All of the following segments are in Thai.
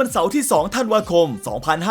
วันเสาร์ที่ 2 ธันวาคม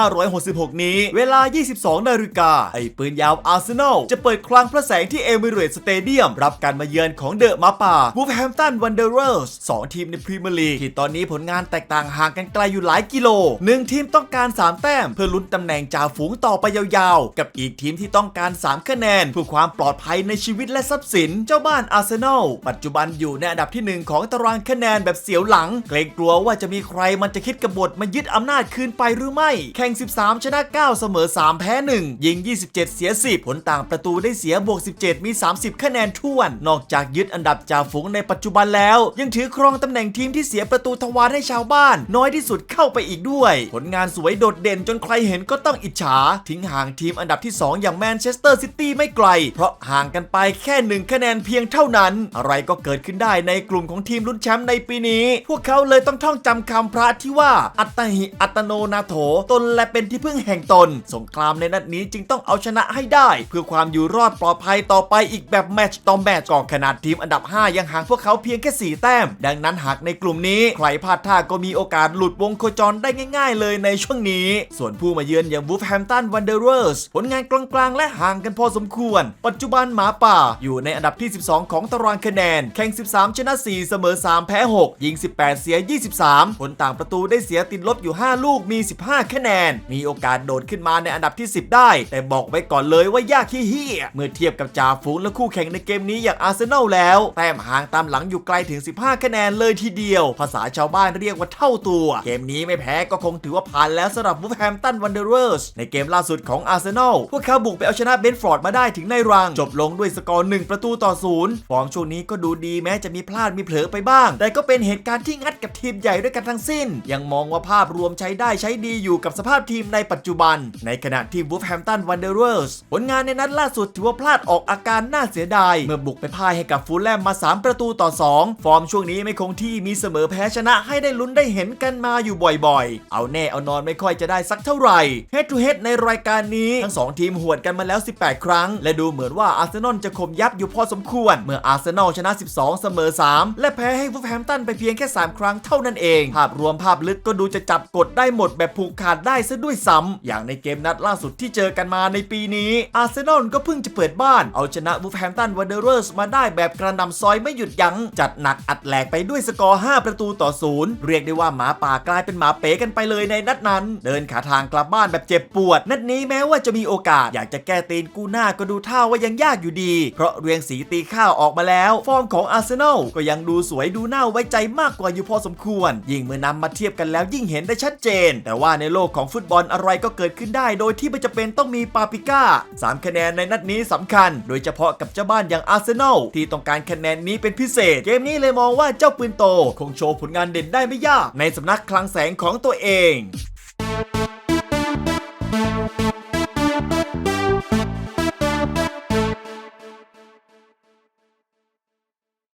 2566 นี้ เวลา 22 นาฬิกา ไอ้ปืนยาวอาร์เซนอลจะเปิดคลังพระแสงที่เอมิเรตสเตเดียม รับการมาเยือนของเดอะมาป่าวูฟแฮมตันวันเดอร์เรอร์สองทีมในพรีเมียร์ลีกที่ตอนนี้ผลงานแตกต่างห่างกันไกลอยู่หลายกิโลหนึ่งทีมต้องการ 3 แต้ม เพื่อลุ้นตำแหน่งจ่าฝูงต่อไปยาวๆ กับอีกทีมที่ต้องการ 3 คะแนนเพื่อความปลอดภัยในชีวิตและทรัพย์สินเจ้าบ้านอาร์เซนอลปัจจุบันอยู่ในอันดับที่หนึ่งของตารางคะแนนแบบเสียวหลัง เกรงกลัวว่าจะมีใครมันจะคิดกบฏมายึดอำนาจคืนไปหรือไม่ แข่ง 13 ชนะ 9 เสมอ 3 แพ้ 1 ยิง 27 เสีย 10 ผลต่างประตูได้เสียบวก 17 มี 30 คะแนนท้วน นอกจากยึดอันดับจ่าฝูงในปัจจุบันแล้ว ยังถือครองตำแหน่งทีมที่เสียประตูทวารให้ชาวบ้าน น้อยที่สุดเข้าไปอีกด้วย ผลงานสวยโดดเด่นจนใครเห็นก็ต้องอิจฉา ทิ้งห่างทีมอันดับที่ 2 อย่างแมนเชสเตอร์ซิตี้ไม่ไกล เพราะห่างกันไปแค่หนึ่งคะแนนเพียงเท่านั้น อะไรก็เกิดขึ้นได้ในกลุ่มของทีมลุ้นแชมป์ในปีนี้ พวกเขาเลยต้องท่องจำคำพระที่ว่าอัตหิอัตโนนาโถ ตนและเป็นที่พึ่งแห่งตน สงครามในนัดนี้จึงต้องเอาชนะให้ได้ เพื่อความอยู่รอดปลอดภัยต่อไปอีกแบบแมตช์ต่อแมตช์ก่อนขนาดทีมอันดับ 5 ยังห่างพวกเขาเพียงแค่ 4 แต้ม ดังนั้นหากในกลุ่มนี้ใครพลาดท่าก็มีโอกาสหลุดวงโคจรได้ง่ายๆ เลยในช่วงนี้ ส่วนผู้มาเยือนอย่างวูฟแฮมตันวันเดอร์เรอร์สผลงานกลางๆ และห่างกันพอสมควร ปัจจุบันหมาป่าอยู่ในอันดับที่ 12 ของตารางคะแนน แข่ง 13 ชนะ 4 เสมอ 3 แพ้ 6 ยิง 18 เสีย 23 ผลต่างประตูได้เสียติดลบอยู่ 5 ลูกมี 15 คะแนน มีโอกาสโดดขึ้นมาในอันดับที่ 10 ได้ แต่บอกไว้ก่อนเลยว่ายากขี้เฮียเมื่อเทียบกับจ่าฝูงและคู่แข่งในเกมนี้อย่างอาร์เซนอลแล้ว แต้มห่างตามหลังอยู่ไกลถึง 15 คะแนนเลยทีเดียว ภาษาชาวบ้านเรียกว่าเท่าตัว เกมนี้ไม่แพ้ก็คงถือว่าผ่านแล้วสำหรับวูฟแฮมตันวันเดอร์เรอร์สในเกมล่าสุดของอาร์เซนอลพวกเขาบุกไปเอาชนะเบนฟอร์ดมาได้ถึงในรัง จบลงด้วยสกอร์ 1 ประตูต่อศูนย์ฟอร์มช่วงนี้ก็ดูดีแม้จะมีพลาดมีเผลอไปบ้าง แต่ก็เป็นเหตุการณ์ที่งัดกับทีมใหญ่ด้วยกันทั้งสิ้น ยังมองว่าภาพรวมใช้ได้ใช้ดีอยู่กับสภาพทีมในปัจจุบัน ในขณะที่วูฟแฮมตันวันเดอร์เรอร์สผลงานในนัดล่าสุดถือว่าพลาดออกอาการน่าเสียดาย เมื่อบุกไปพ่ายให้กับฟูลแลมมา 3 ประตูต่อ 2 ฟอร์มช่วงนี้ไม่คงที่มีเสมอแพ้ชนะให้ได้ลุ้นได้เห็นกันมาอยู่บ่อยๆ เอาแน่เอานอนไม่ค่อยจะได้สักเท่าไหร่ Head to Head ในรายการนี้ทั้งสองทีมหวดกันมาแล้ว 18 ครั้ง และดูเหมือนว่าอาร์เซนอลจะข่มยับอยู่พอสมควร เมื่ออาร์เซนอลชนะ 12 เสมอ 3 และแพ้ให้วูฟแฮมตันไปเพียงแค่ 3 ครั้งเท่านั้นเอง ภาพรวมภาพลึกก็ดูจะจับกดได้หมดแบบผูกขาดได้ซะด้วยซ้ำอย่างในเกมนัดล่าสุดที่เจอกันมาในปีนี้อาร์เซนอลก็เพิ่งจะเปิดบ้าน เอาชนะวูฟแฮมตันวันเดอร์เรอร์สมาได้แบบกระหนำซอยไม่หยุดยัง้ง จัดหนักอัดแหลกไปด้วยสกอร์ 5 ประตูต่อศูนย์เรียกได้ว่าหมาป่ากลายเป็นหมาเป๋กันไปเลยในนัดนั้น เดินขาทางกลับบ้านแบบเจ็บปวด นัดนี้แม้ว่าจะมีโอกาสอยากจะแก้ตีนกูหน้าก็ดูท่าว่ายังยากอยู่ดี เพราะเรียงสีตีข้าวออกมาแล้ว ฟอร์มของอาร์เซนอลก็ยังดูสวยดูน่าไว้ใจมากกว่าอยู่พอสมควร ยิ่งเมื่อนำมาเทียบกันแล้วยิ่งเห็นได้ชัดเจน แต่ว่าในโลกของฟุตบอลอะไรก็เกิดขึ้นได้ โดยที่ไม่จำเป็นต้องมีปาปิก้าสามคะแนนในนัดนี้สำคัญ โดยเฉพาะกับเจ้าบ้านอย่างอาร์เซนอลที่ต้องการคะแนนนี้เป็นพิเศษ เกมนี้เลยมองว่าเจ้าปืนโต คงโชว์ผลงานเด่นได้ไม่ยาก ในสำนักคลังแสงของตัวเอง